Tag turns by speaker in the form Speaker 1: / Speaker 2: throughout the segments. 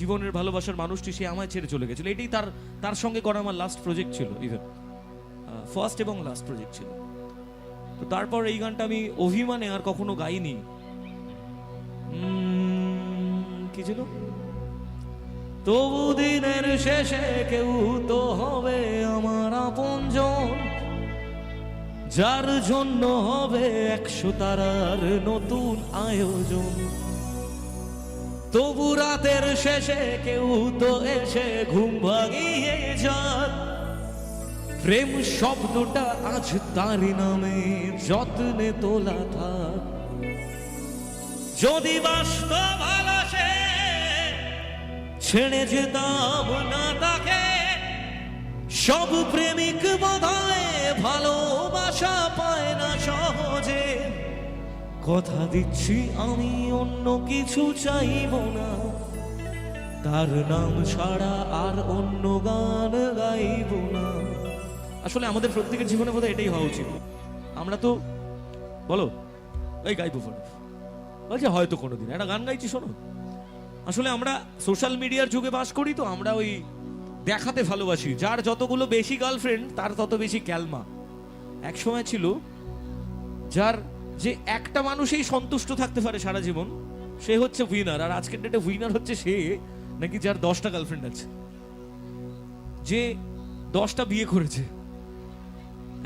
Speaker 1: জীবনের ভালোবাসার মানুষটি সে আমায় ছেড়ে চলে গেছিল। এটাই তার তার সঙ্গে করা আমার লাস্ট প্রজেক্ট ছিল ইভেন ফার্স্ট এবং লাস্ট প্রজেক্ট ছিল। তো তারপর এই গানটা আমি অভিমানে আর কখনো গাইনি। কি ছিল? তবু দিনের শেষে কেউ তো হবে আমার আপনজন। যার জন্য হবে একশো তারার নতুন আয়োজন। তবু রাতের শেষে কেউ তো এসে ঘুম ভাগিয়ে যান। প্রেম শব্দটা আজ তারি নামে যত্নে তোলা থাক। যদি বাস্তব ভালোসে ছেড়ে যেতাম না তাকে, সব প্রেমিক বোধহয় ভালোবাসা পায় না সহজে। কথা দিচ্ছি, আমি অন্য কিছু চাইব না। তার নাম ছাড়া আর অন্য গান গাইব না। আসলে আমাদের প্রত্যেকের জীবনে বোধহয় এটাই হওয়া উচিত। আমরা তো, বলো, এই গাইবো ফোন বলছে, হয়তো কোনোদিন। একটা গান গাইছি, শোনো। আসলে আমরা সোশ্যাল মিডিয়ার যুগে বাস করি তো, আমরা ওই দেখাতে ভালোবাসি। যার যতগুলো বেশি গার্লফ্রেন্ড, তার তত বেশি ক্যালমা। এক সময় ছিল, যার যে একটা মানুষই সন্তুষ্ট থাকতে পারে সারা জীবন, সে হচ্ছে উইনার আর আজকের ডেটে উইনার হচ্ছে সে, নাকি যার দশটা গার্লফ্রেন্ড আছে। যে দশটা বিয়ে করেছে।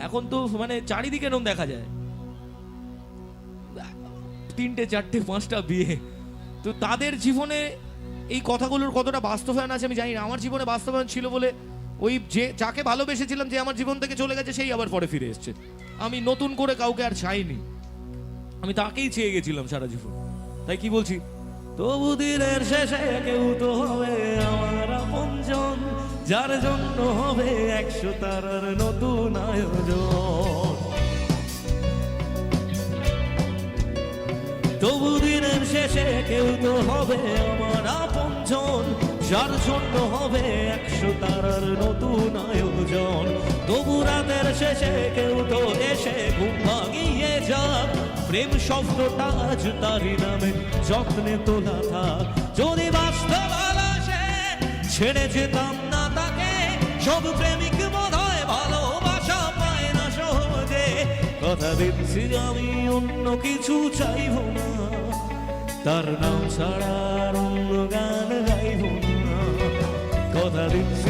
Speaker 1: এখন তো মানে চারিদিকে এরকম দেখা যায়। তিনটে, চারটে, পাঁচটা বিয়ে। তো তাদের জীবনে এই কথাগুলোর কতটা বাস্তবায়ন আছে আমি জানি না। আমার জীবনে বাস্তবায়ন ছিল বলে ওই যে, যাকে ভালোবেসেছিলাম যে আমার জীবন থেকে চলে গেছে, সেই আবার পরে ফিরে এসছে। আমি নতুন করে কাউকে আর চাইনি। আমি তাকেই চেয়ে গেছিলাম সারা জীবন। তাই কি বলছি? তবু দিনের শেষে কেউ তো হবে আমার আপনজন, যার জন্য হবে একশো তারার নতুন আয়োজন। তবু দিনের শেষে কেউ তো হবে আমার আপনজন, যার জন্য হবে একশো তারার নতুন আয়োজন। তবু রাতের শেষে কেউ তো এসে ঘুম ভাগিয়ে যাক। প্রেম শব্দটা আজ তারই নামে, যত্নে তোলা থাক। যদি বাস্তব আলাসে ছেড়ে যেতাম না তাকে। সব প্রেমিক বোধ হয় ভালোবাসা পায় না সহজে। কথা দিচ্ছি আমি, অন্য কিছু চাইব না। তার নাম ছাড়া অন্য গান গাইব না। কথা দিচ্ছি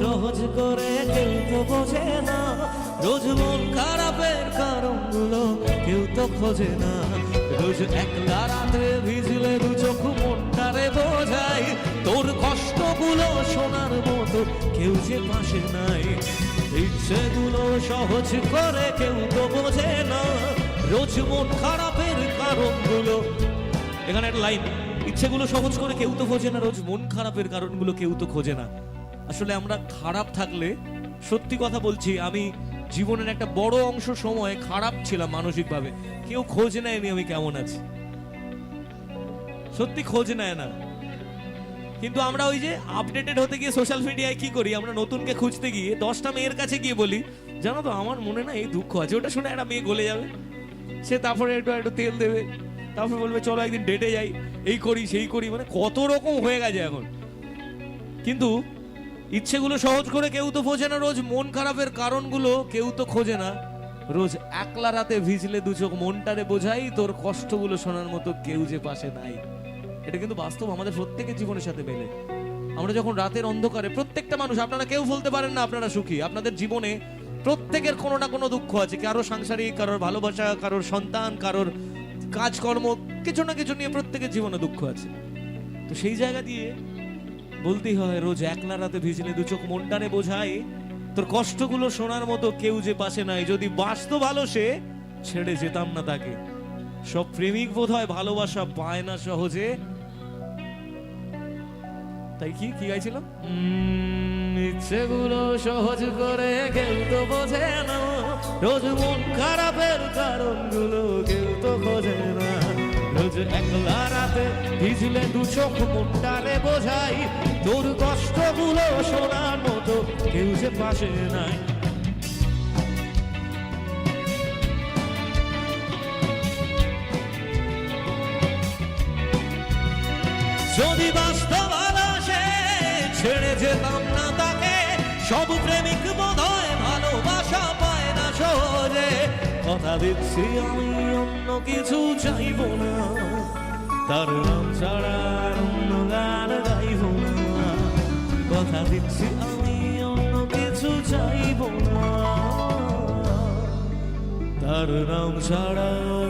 Speaker 1: সহজ করে কেউ তো বোঝে না। রোজ মন খারাপের কারণগুলো কেউ তো খোঁজে না। রোজ একলা রাতে ভিজলে দু চোখ মনটারে বোঝাই তোর কষ্টগুলো শোনার মতো কেউ যে পাশে নাই। ইচ্ছেগুলো সহজ করে কেউ তো বোঝে না। রোজ মন খারাপের কারণগুলো। এখানে লাইন, ইচ্ছেগুলো সহজ করে কেউ তো খোঁজে না। রোজ মন খারাপের কারণগুলো কেউ তো খোঁজে না। আসলে আমরা খারাপ থাকলে সত্যি কথা বলছি, আমি জীবনের একটা বড় অংশ সময় খারাপ ছিলাম মানসিকভাবে। কেউ খোঁজ নেয়নি আমি কেমন আছি। সত্যি খোঁজ নেয় না। কিন্তু আমরা ওই যে আপডেটেড হতে গিয়ে সোশ্যাল মিডিয়ায় কি করি? আমরা নতুনকে খুঁজতে গিয়ে, দশটা মেয়ের কাছে গিয়ে বলি, জানো তো, আমার মনে না এই দুঃখ আছে। ওটা শুনে একটা মেয়ে গলে যাবে। সে তারপরে একটু একটু তেল দেবে। তারপরে বলবে, চলো একদিন ডেটে যাই। এই করি, সেই করি। মানে কত রকম হয়ে গেছে এখন। কিন্তু ইচ্ছেগুলো সহজ করে কেউ তো বোঝে না, রোজ মন খারাপের কারণগুলো কেউ তো খোঁজে না। রোজ একলা রাতে ভিজলে দু চোখ মনটারে বোঝাই, তোর কষ্টগুলো শোনার মতো কেউ যে পাশে নাই। এটা কিন্তু বাস্তব, আমাদের প্রত্যেকের জীবনের সাথে মেলে। আমরা যখন রাতের অন্ধকারে, প্রত্যেকটা মানুষ, আপনারা কেউ বলতে পারেন না, আপনারা সুখী। আপনাদের জীবনে প্রত্যেকের কোনো না কোনো দুঃখ আছে কারও সাংসারিক, কারোর ভালোবাসা, কারোর সন্তান, কারোর কাজকর্ম, কিছু না কিছু নিয়ে প্রত্যেকের জীবনে দুঃখ আছে। তো সেই জায়গা দিয়ে বলতেই হয়, রোজ একলা রাতে ভিজলে দু চোখ মনটানে বোঝাই তোর কষ্টগুলো শোনার মতো কেউ যে পাশে নাই, যদি বাঁচতো ভালো, সে ছেড়ে যেতাম না তাকে। সব প্রেমিক বোধ হয় ভালোবাসা পায় না সহজে। তাই কি কি গাইছিল ইচ্ছেগুলো সহজ করে কেউ তো বোঝে না। রোজ মন খারাপের কারণগুলো কেউ তো খোঁজে না। রোজ একলা রাতে ভিজলে দু চোখ মনটারে বোঝাই তোর কষ্টগুলো শোনার মতো কেউ যে পাশে নাই। যদি বাস্তব আসে ছেড়ে যেতাম না তাকে, সব প্রেমিক বোধ হয় ভালোবাসা পায় না সহজে। কথা দিচ্ছি আমি, অন্য কিছু চাইব না। তার নাম ছাড়া দিচ্ছি। আমি অন্য কিছু চাইব না। তার নাম ছাড়া আর